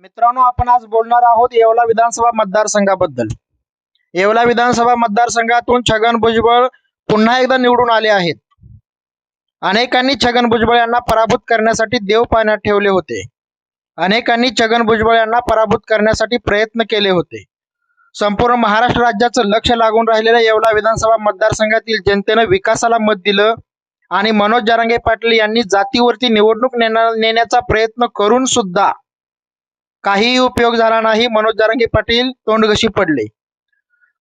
मित्रांनो आपण आज बोलणार आहोत येवला विधानसभा मतदारसंघाबद्दल. येवला विधानसभा मतदारसंघातून छगन भुजबळ पुन्हा एकदा निवडून आले आहेत. अनेकांनी छगन भुजबळ यांना पराभूत करण्यासाठी देव पाण्यात ठेवले होते. अनेकांनी छगन भुजबळ यांना पराभूत करण्यासाठी प्रयत्न केले होते. संपूर्ण महाराष्ट्र राज्याचं लक्ष लागून राहिलेल्या येवला विधानसभा मतदारसंघातील जनतेनं विकासाला मत दिलं आणि मनोज जारंगे पाटील यांनी जातीवरती निवडणूक नेण्याचा प्रयत्न करून सुद्धा काहीही उपयोग झाला नाही. मनोज जरांगे पाटील तोंडघशी पडले.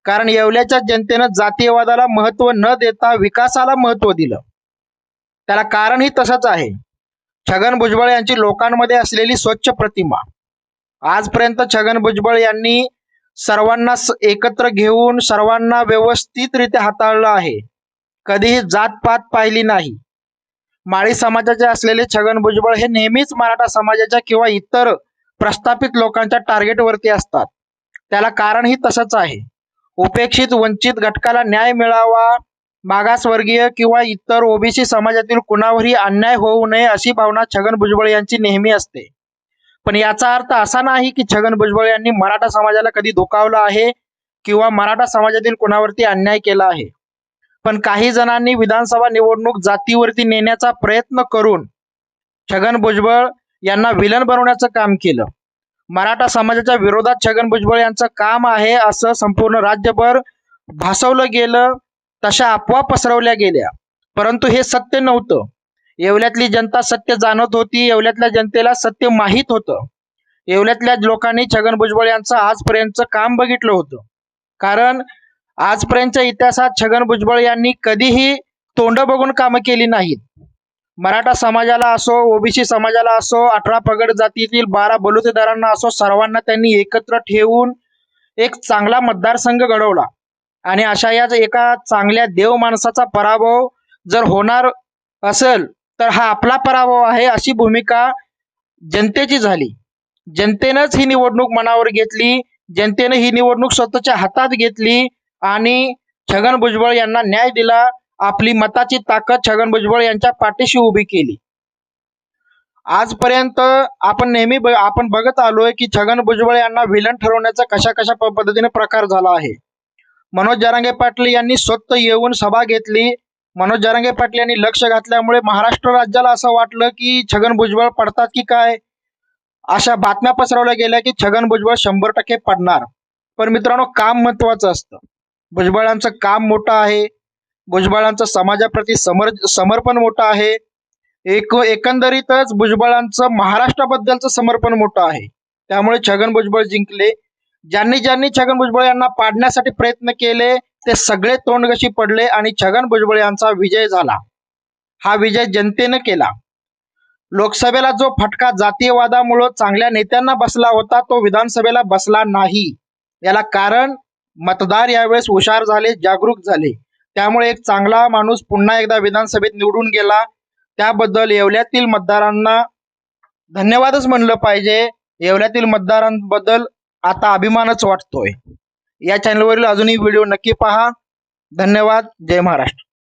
कारण येवल्याच्या जनतेनं जातीयवादाला महत्त्व न देता विकासाला महत्त्व दिलं. त्याला कारणही तसंच आहे. छगन भुजबळ यांची लोकांमध्ये असलेली स्वच्छ प्रतिमा. आजपर्यंत छगन भुजबळ यांनी सर्वांना एकत्र घेऊन सर्वांना व्यवस्थितरित्या हाताळलं आहे. कधीही जातपात पाहिली नाही. माळी समाजाचे असलेले छगन भुजबळ हे नेहमीच मराठा समाजाच्या किंवा इतर प्रस्थापित लोकांच्या टार्गेटवरती असतात. त्याला कारणही तसंच आहे. उपेक्षित वंचित घटकाला न्याय मिळावा मागासवर्गीय किंवा इतर ओबीसी समाजातील कुणावरही अन्याय होऊ नये अशी भावना छगन भुजबळ यांची नेहमी असते. पण याचा अर्थ असा नाही की छगन भुजबळ यांनी मराठा समाजाला कधी धोकावलं आहे किंवा मराठा समाजातील कुणावरती अन्याय केला आहे. पण काही जणांनी विधानसभा निवडणूक जातीवरती नेण्याचा प्रयत्न करून छगन भुजबळ यांना विलन बनवण्याचं काम केलं. मराठा समाजाच्या विरोधात छगन भुजबळ यांचं काम आहे असं संपूर्ण राज्यभर भासवलं गेलं तशा अफवा पसरवल्या गेल्या. परंतु हे सत्य नव्हतं. येवल्यातली जनता सत्य जाणत होती येवल्यातल्या जनतेला सत्य माहीत होतं. येवल्यातल्या लोकांनी छगन भुजबळ यांचं आजपर्यंतचं काम बघितलं होतं. कारण आजपर्यंतच्या इतिहासात छगन भुजबळ यांनी कधीही तोंड बघून कामं केली नाहीत. मराठा समाजाला असो ओबीसी समाजाला असो अठरा पगड जातीतील बारा बलुतेदारांना असो सर्वांना त्यांनी एकत्र ठेवून एक चांगला मतदारसंघ घडवला. आणि अशा याच एका चांगल्या देव माणसाचा पराभव जर होणार असेल तर हा आपला पराभव आहे अशी भूमिका जनतेची झाली. जनतेनंच ही निवडणूक मनावर घेतली जनतेनं ही निवडणूक स्वतःच्या हातात घेतली आणि छगन भुजबळ यांना न्याय दिला. आपली मताची ताकद छगन भुजबळ यांच्या पाठीशी उभी केली. आजपर्यंत आपण नेहमी आपण बघत आलोय की छगन भुजबळ यांना विलन ठरवण्याचा कशा कशा पद्धतीने प्रकार झाला आहे. मनोज जरांगे पाटील यांनी स्वतः येऊन सभा घेतली. मनोज जरांगे पाटील यांनी लक्ष घातल्यामुळे महाराष्ट्र राज्याला असं वाटलं की छगन भुजबळ पडतात की काय? अशा बातम्या पसरवल्या गेल्या की छगन भुजबळ शंभर टक्के पडणार. पण मित्रांनो काम महत्वाचं असतं. भुजबळांचं काम मोठं आहे. भुजबळांचं समाजाप्रती समर समर्पण मोठं आहे. एक एकंदरीतच भुजबळांचं महाराष्ट्राबद्दलचं समर्पण मोठं आहे. त्यामुळे छगन भुजबळ जिंकले. ज्यांनी ज्यांनी छगन भुजबळ यांना पाडण्यासाठी प्रयत्न केले ते सगळे तोंडगशी पडले आणि छगन भुजबळ यांचा विजय झाला. हा विजय जनतेनं केला. लोकसभेला जो फटका जातीयवादामुळं चांगल्या नेत्यांना बसला होता तो विधानसभेला बसला नाही. याला कारण मतदार यावेळेस हुशार झाले जागरूक झाले. त्यामुळे एक चांगला माणूस पुन्हा एकदा विधानसभेत निवडून गेला. त्याबद्दल येवल्यातील मतदारांना धन्यवादच म्हणलं पाहिजे. येवल्यातील मतदारांबद्दल आता अभिमानच वाटतोय. या चॅनलवरील अजूनही व्हिडिओ नक्की पहा. धन्यवाद. जय महाराष्ट्र.